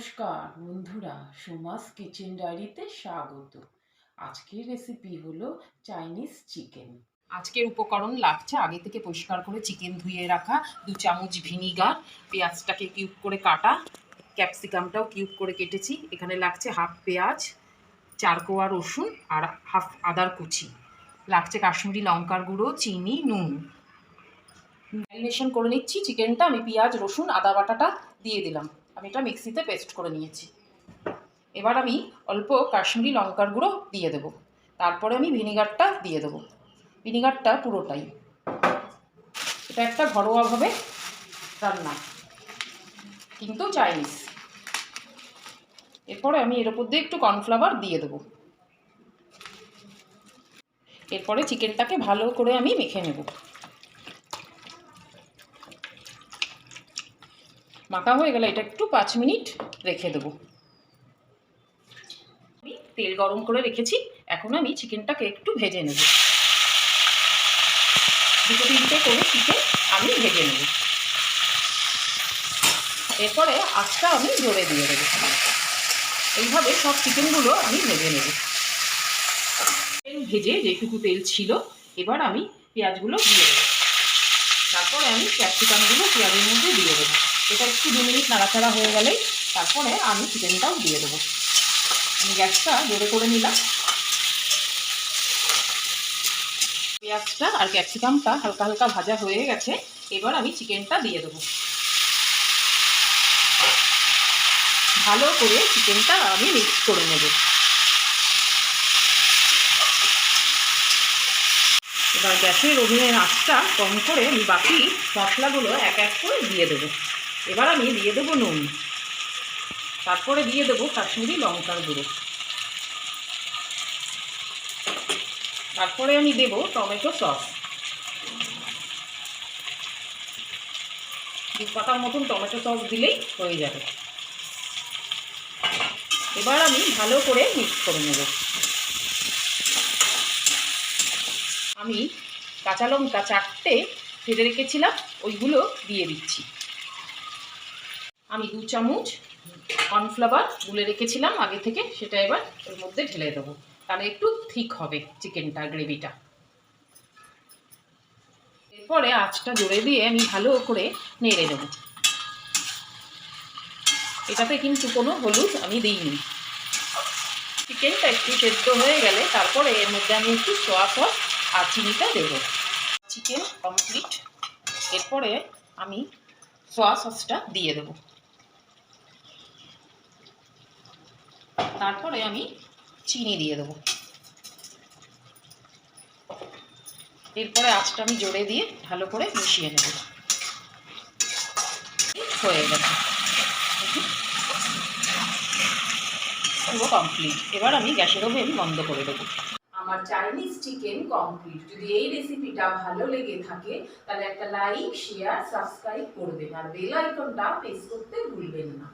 নমস্কার বন্ধুরা, সোমাস কিচেন ডায়েরিতে স্বাগত। আজকের রেসিপি হলো চাইনিজ চিকেন আজকের উপকরণ লাগছে আগে থেকে পরিষ্কার করে চিকেন ধুয়ে রাখা, দু চামচ ভিনিগার পেঁয়াজটাকে কিউব করে কাটা ক্যাপসিকামটাও কিউব করে কেটেছি, এখানে লাগছে হাফ পেঁয়াজ, চার কোয়া রসুন আর হাফ আদার কুচি। লাগছে কাশ্মীরি লঙ্কার গুঁড়ো, চিনি, নুন। ম্যারিনেশন করে নিচ্ছি চিকেনটা আমি পেঁয়াজ, রসুন, আদা বাটাটা দিয়ে দিলাম। আমি এটা মিক্সিতে পেস্ট করে নিয়েছি। এবার আমি অল্প কাশ্মীরি লঙ্কার গুঁড়ো দিয়ে দেবো। তারপরে আমি ভিনিগারটা দিয়ে দেবো। ভিনিগারটা পুরোটাই। এটা একটা ঘরোয়াভাবে রান্না, কিন্তু চাইনিজ এরপরে আমি এর ওপর দিয়ে একটু কর্নফ্লাওয়ার দিয়ে দেবো। এরপরে চিকেনটাকে ভালো করে আমি মেখে নেব। মাখা হয়ে গেলে এটা একটু পাঁচ মিনিট রেখে দেবো। আমি তেল গরম করে রেখেছি, এখন আমি চিকেনটাকে একটু ভেজে নেব। দুটো তিনটে করে চিকেন আমি ভেজে নেব। এরপরে আঁচটা আমি জোরে দিয়ে দেবো। এইভাবে সব চিকেনগুলো আমি ভেজে নেব। ভেজে যেটুকু তেল ছিল, এবার আমি পেঁয়াজগুলো দিয়ে দেবো। তারপরে আমি ক্যাপসিকামগুলো পেঁয়াজের মধ্যে দিয়ে দেবো। এটা একটু দু মিনিট নাড়াচাড়া হয়ে গেলেই তারপরে আমি চিকেনটাও দিয়ে দেবো। আমি গ্যাসটা জোরে করে নিলাম। পেঁয়াজটা আর ক্যাপসিকামটা হালকা হালকা ভাজা হয়ে গেছে, এবার আমি চিকেনটা দিয়ে দেবো। ভালো করে চিকেনটা আমি মিক্স করে নেব। এবার গ্যাসের ওভেনের আঁচটা কম করে আমি বাকি মশলাগুলো এক এক করে দিয়ে দেবো। এবার আমি দিয়ে দেবো নুন। তারপরে দিয়ে দেবো কাশ্মীরি লঙ্কার গুঁড়ো। তারপরে আমি দেবো টমেটো সস। পাতার মতন টমেটো সস দিলেই হয়ে যাবে। এবার আমি ভালো করে মিক্স করে নেব। আমি কাঁচা লঙ্কা চারটে ফেলে রেখেছিলাম, ওইগুলো দিয়ে দিচ্ছি। আমি দু চামচ কর্নফ্লাওয়ার গুলে রেখেছিলাম আগে থেকে, সেটা এবার ওর মধ্যে ঢেলে দেবো। তাহলে একটু ঠিক হবে চিকেনটা গ্রেভিটা এরপরে আঁচটা জোরে দিয়ে আমি ভালো করে নেড়ে দেবো এটাতে কিন্তু কোনো হলুদ আমি দিইনি। চিকেনটা একটু সেদ্ধ হয়ে গেলে তারপরে এর মধ্যে আমি একটু সোয়া সস আর চিনিটা দেবো। চিকেন কমপ্লিট এরপরে আমি সোয়া সসটা দিয়ে দেবো। তারপরে আমি চিনি দিয়ে দেবো। এরপরে আঁচটা আমি জোরে দিয়ে ভালো করে মিশিয়ে নেব। হয়ে গেছে। পুরো কমপ্লিট এবার আমি গ্যাসের ওভেন বন্ধ করে দেবো। আমার চাইনিজ চিকেন কমপ্লিট যদি এই রেসিপিটা ভালো লেগে থাকে, তাহলে একটা লাইক শেয়ার সাবস্ক্রাইব করবেন আর বেল আইকনটা প্রেস করতে ভুলবেন না।